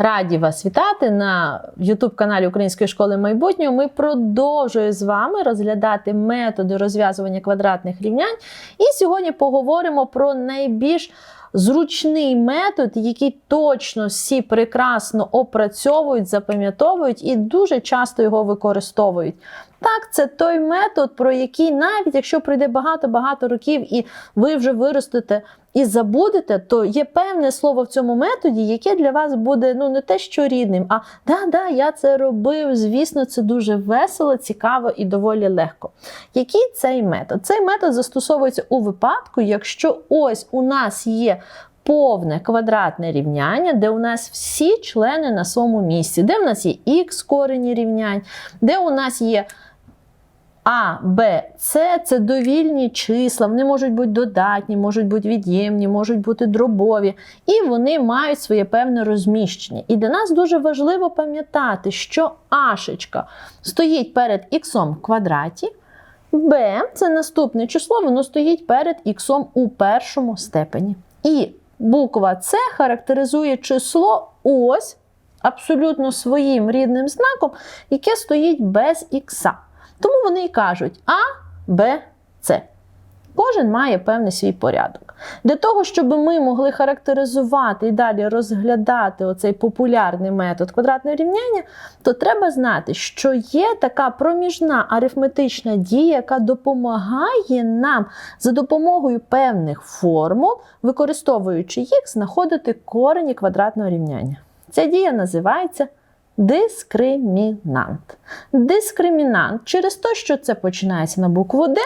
Раді вас вітати на youtube каналі Української школи майбутнього. Ми продовжуємо з вами розглядати методи розв'язування квадратних рівнянь. І сьогодні поговоримо про найбільш зручний метод, який точно всі прекрасно опрацьовують, запам'ятовують і дуже часто його використовують. Так, це той метод, про який навіть якщо пройде багато-багато років і ви вже виростете і забудете, то є певне слово в цьому методі, яке для вас буде ну не те, що рідним, а да-да, я це робив. Звісно, це дуже весело, цікаво і доволі легко. Який цей метод? Цей метод застосовується у випадку, якщо ось у нас є. Повне квадратне рівняння, де у нас всі члени на своєму місці, де у нас є х корені рівнянь, де у нас є а, Б, С це довільні числа, вони можуть бути додатні, можуть бути від'ємні, можуть бути дробові, і вони мають своє певне розміщення. І для нас дуже важливо пам'ятати, що ашечка стоїть перед х в квадраті, Б це наступне число, воно стоїть перед х у першому степені. І буква С характеризує число ось абсолютно своїм рідним знаком, яке стоїть без х. Тому вони і кажуть А, Б, С. Кожен має певний свій порядок. Для того, щоб ми могли характеризувати і далі розглядати оцей популярний метод квадратного рівняння, то треба знати, що є така проміжна арифметична дія, яка допомагає нам за допомогою певних формул, використовуючи їх, знаходити корені квадратного рівняння. Ця дія називається Дискримінант. Дискримінант через те, що це починається на букву Д,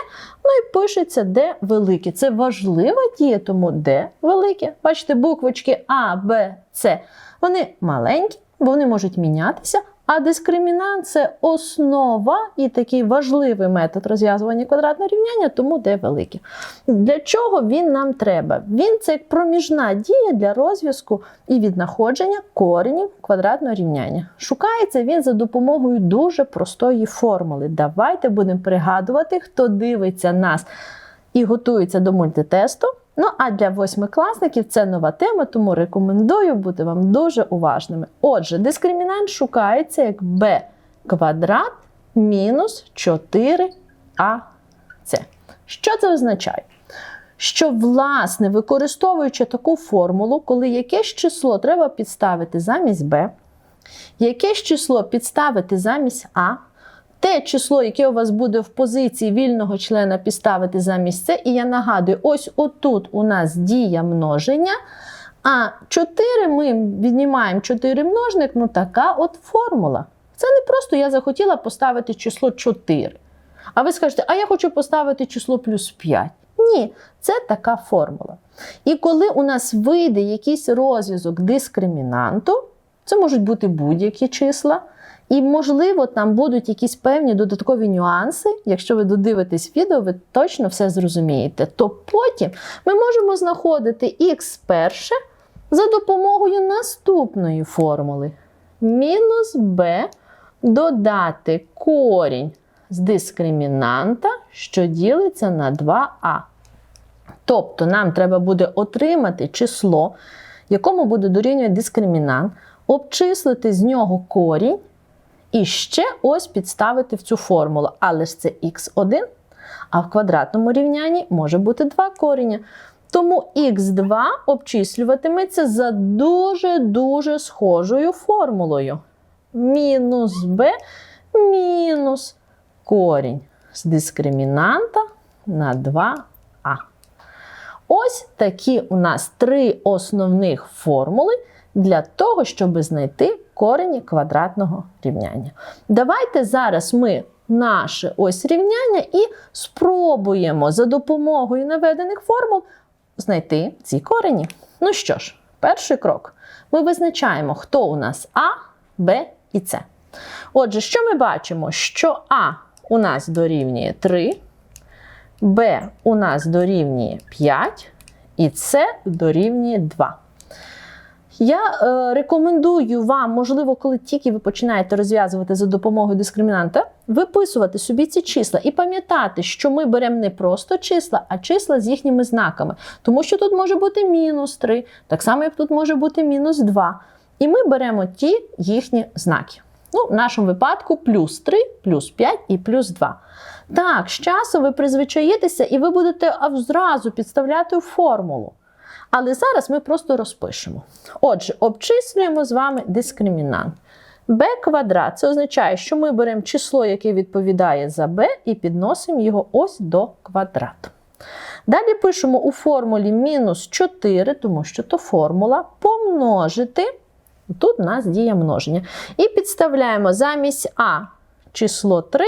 ну і пишеться Д велике. Це важлива дія, тому Д велике. Бачите, буквочки А, Б, С. Вони маленькі, бо вони можуть мінятися. А дискримінант це основа і такий важливий метод розв'язування квадратного рівняння, тому де велике. Для чого він нам треба? Він це як проміжна дія для розв'язку і віднаходження коренів квадратного рівняння. Шукається він за допомогою дуже простої формули. Давайте будемо пригадувати, хто дивиться нас і готується до мультитесту. Ну, а для восьмикласників це нова тема, тому рекомендую бути вам дуже уважними. Отже, дискримінант шукається як b квадрат мінус 4ac. Що це означає? Що, власне, використовуючи таку формулу, коли якесь число треба підставити замість b, якесь число підставити замість а, те число, яке у вас буде в позиції вільного члена підставити замість це, і я нагадую, ось отут у нас дія множення. А 4 ми віднімаємо 4 множник, ну така от формула. Це не просто я захотіла поставити число 4. А ви скажете, а я хочу поставити число плюс 5. Ні, це така формула. І коли у нас вийде якийсь розв'язок дискримінанту, це можуть бути будь-які числа. І, можливо, там будуть якісь певні додаткові нюанси. Якщо ви додивитесь відео, ви точно все зрозумієте. То потім ми можемо знаходити х перше за допомогою наступної формули. Мінус b додати корінь з дискримінанта, що ділиться на 2а. Тобто нам треба буде отримати число, якому буде дорівнювати дискримінант, обчислити з нього корінь. І ще ось підставити в цю формулу. Але ж це х1, а в квадратному рівнянні може бути два коріння. Тому х2 обчислюватиметься за дуже-дуже схожою формулою. Мінус b мінус корінь з дискримінанта на 2а. Ось такі у нас три основних формули для того, щоб знайти корені квадратного рівняння. Давайте зараз ми наше ось рівняння і спробуємо за допомогою наведених формул знайти ці корені. Ну що ж, перший крок. Ми визначаємо, хто у нас А, Б і С. Отже, що ми бачимо? Що А у нас дорівнює 3, Б у нас дорівнює 5 і С дорівнює 2. Я е, рекомендую вам, можливо, коли тільки ви починаєте розв'язувати за допомогою дискримінанта, виписувати собі ці числа і пам'ятати, що ми беремо не просто числа, а числа з їхніми знаками. Тому що тут може бути мінус 3, так само, як тут може бути мінус 2. І ми беремо ті їхні знаки. Ну, в нашому випадку плюс 3, плюс 5 і плюс 2. Так, з часом ви призвичаєтеся і ви будете зразу підставляти формулу. Але зараз ми просто розпишемо. Отже, обчислюємо з вами дискримінант. b квадрат це означає, що ми беремо число, яке відповідає за b, і підносимо його ось до квадрату. Далі пишемо у формулі мінус 4, тому що то формула помножити. Тут у нас діє множення. І підставляємо замість А число 3,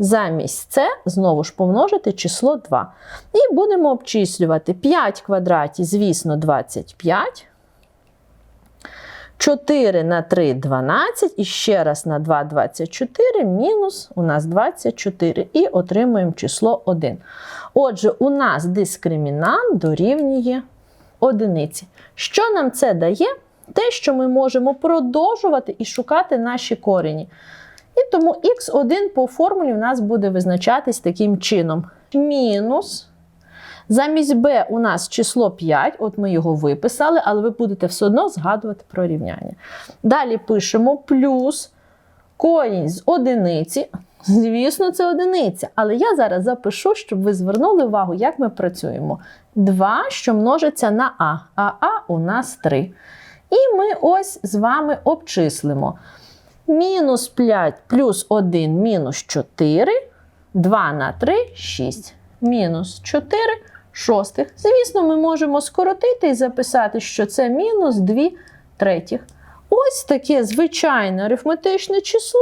замість С знову ж помножити число 2. І будемо обчислювати 5 квадратів, звісно, 25. 4 на 3 12, і ще раз на 2 24, мінус у нас 24, і отримуємо число 1. Отже, у нас дискримінант дорівнює одиниці. Що нам це дає? Те, що ми можемо продовжувати і шукати наші корені. І тому х1 по формулі в нас буде визначатись таким чином: мінус. Замість b у нас число 5, от ми його виписали, але ви будете все одно згадувати про рівняння. Далі пишемо плюс корінь з одиниці. Звісно, це одиниця. Але я зараз запишу, щоб ви звернули увагу, як ми працюємо. 2, що множиться на А, а А у нас 3. І ми ось з вами обчислимо. Мінус 5 плюс 1 мінус 4, 2 на 3 6. Мінус 4 шостих. Звісно, ми можемо скоротити і записати, що це мінус 2 третіх. Ось таке звичайне арифметичне число.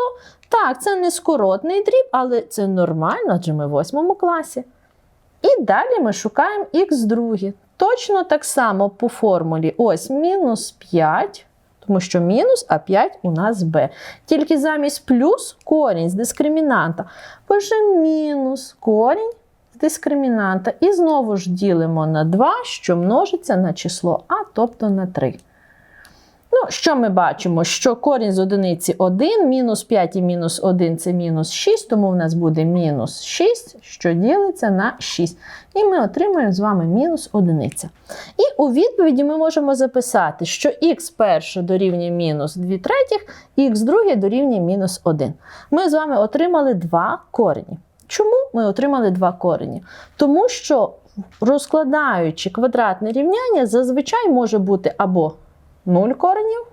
Так, це не скоротний дріб, але це нормально, адже ми в 8 класі. І далі ми шукаємо х друге. Точно так само по формулі ось мінус 5, тому що мінус, а 5 у нас b. Тільки замість плюс корінь з дискримінанта. Пишемо мінус корінь з дискримінанта. І знову ж ділимо на 2, що множиться на число а, тобто на 3. Ну, що ми бачимо? Що корінь з одиниці 1, мінус 5 і мінус 1 це мінус 6, тому в нас буде мінус 6, що ділиться на 6. І ми отримаємо з вами мінус 1. І у відповіді ми можемо записати, що х перше дорівнює мінус 2 третіх, х друге дорівнює мінус 1. Ми з вами отримали два корені. Чому ми отримали два корені? Тому що розкладаючи квадратне рівняння, зазвичай може бути або 0 коренів,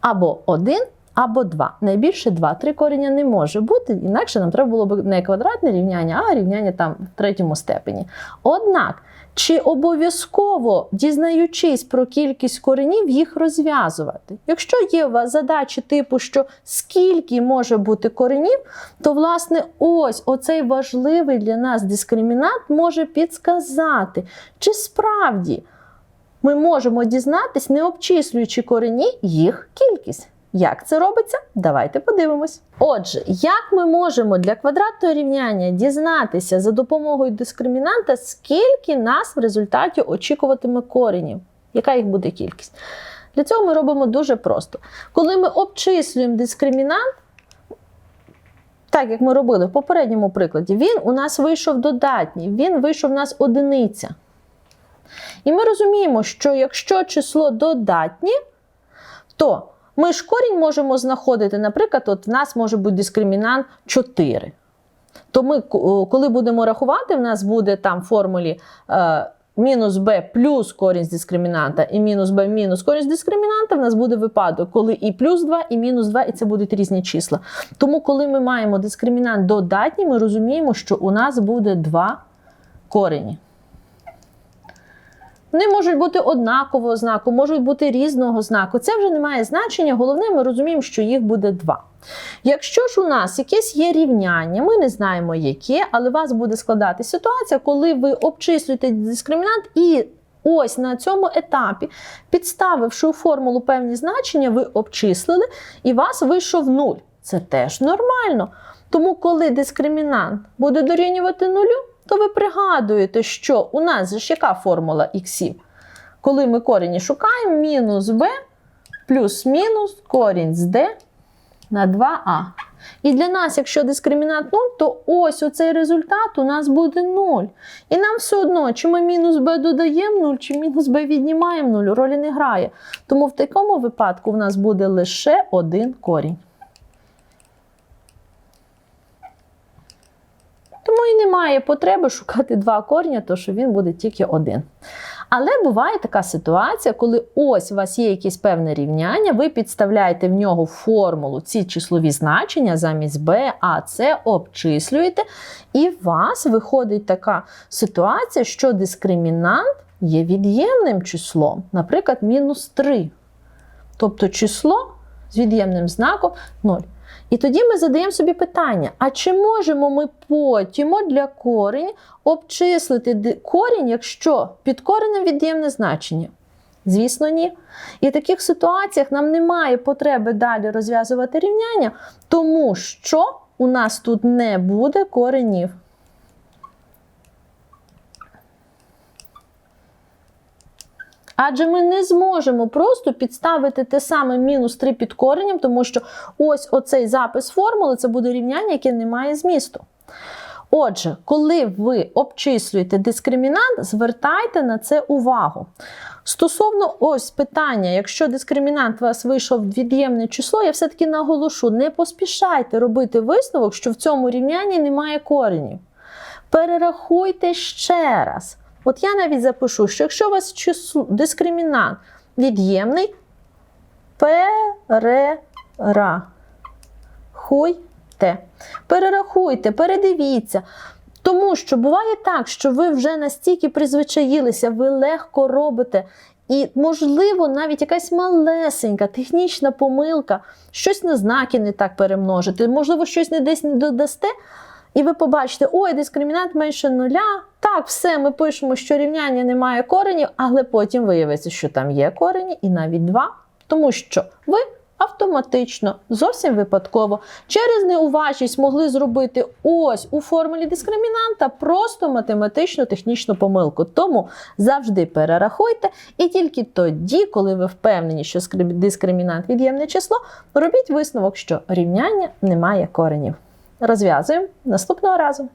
або 1, або 2. Найбільше 2. 3 корення не може бути, інакше нам треба було б не квадратне рівняння, а рівняння там в третьому степені. Однак, чи обов'язково, дізнаючись про кількість коренів, їх розв'язувати? Якщо є у вас задачі типу, що скільки може бути коренів, то, власне, ось оцей важливий для нас дискримінант може підсказати, чи справді ми можемо дізнатись, не обчислюючи корені, їх кількість. Як це робиться? Давайте подивимось. Отже, як ми можемо для квадратного рівняння дізнатися за допомогою дискримінанта, скільки нас в результаті очікуватиме коренів? Яка їх буде кількість? Для цього ми робимо дуже просто. Коли ми обчислюємо дискримінант, так як ми робили в попередньому прикладі, він у нас вийшов додатній, він вийшов у нас одиниця. І ми розуміємо, що якщо число додатнє, то ми ж корінь можемо знаходити, наприклад, от в нас може бути дискримінант 4. То ми, коли будемо рахувати, в нас буде там в формулі е, мінус b плюс корінь з дискримінанта і мінус b мінус корінь з дискримінанта, в нас буде випадок, коли і плюс 2, і мінус 2, і це будуть різні числа. Тому, коли ми маємо дискримінант додатній, ми розуміємо, що у нас буде два корені. Вони можуть бути однакового знаку, можуть бути різного знаку. Це вже не має значення. Головне, ми розуміємо, що їх буде два. Якщо ж у нас якесь є рівняння, ми не знаємо яке, але у вас буде складати ситуація, коли ви обчислюєте дискримінант і ось на цьому етапі, підставивши у формулу певні значення, ви обчислили і вас вийшов нуль. Це теж нормально. Тому, коли дискримінант буде дорівнювати нулю, то ви пригадуєте, що у нас ж яка формула х? Коли ми корені шукаємо, мінус b плюс-мінус корінь з d на 2а. І для нас, якщо дискримінант 0, то ось оцей результат у нас буде 0. І нам все одно, чи ми мінус b додаємо 0, чи мінус b віднімаємо 0, ролі не грає. Тому в такому випадку в нас буде лише один корінь. І немає потреби шукати два корня, то що він буде тільки один. Але буває така ситуація, коли ось у вас є якесь певне рівняння, ви підставляєте в нього формулу, ці числові значення замість b, а, c обчислюєте, і у вас виходить така ситуація, що дискримінант є від'ємним числом, наприклад, мінус 3. Тобто число з від'ємним знаком 0. І тоді ми задаємо собі питання: а чи можемо ми потім для корінь обчислити корінь, якщо під коренем від'ємне значення? Звісно, ні. І в таких ситуаціях нам немає потреби далі розв'язувати рівняння, тому що у нас тут не буде коренів. Адже ми не зможемо просто підставити те саме мінус 3 під коренем, тому що ось оцей запис формули це буде рівняння, яке не має змісту. Отже, коли ви обчислюєте дискримінант, звертайте на це увагу. Стосовно ось питання, якщо дискримінант у вас вийшов в від'ємне число, я все-таки наголошу, не поспішайте робити висновок, що в цьому рівнянні немає коренів. Перерахуйте ще раз. От я навіть запишу, що якщо у вас дискримінант від'ємний, перерахуйте. Перерахуйте, передивіться. Тому що буває так, що ви вже настільки призвичаїлися, ви легко робите. І, можливо, навіть якась малесенька технічна помилка, щось на знаки не так перемножити, можливо, щось не десь не додасте, і ви побачите, ой, дискримінант менше нуля. Так, все, ми пишемо, що рівняння не має коренів, але потім виявиться, що там є корені, і навіть два, тому що ви автоматично, зовсім випадково, через неуважність могли зробити ось у формулі дискримінанта просто математичну технічну помилку. Тому завжди перерахуйте, і тільки тоді, коли ви впевнені, що дискримінант від'ємне число, робіть висновок, що рівняння не має коренів. Розв'язуємо наступного разу.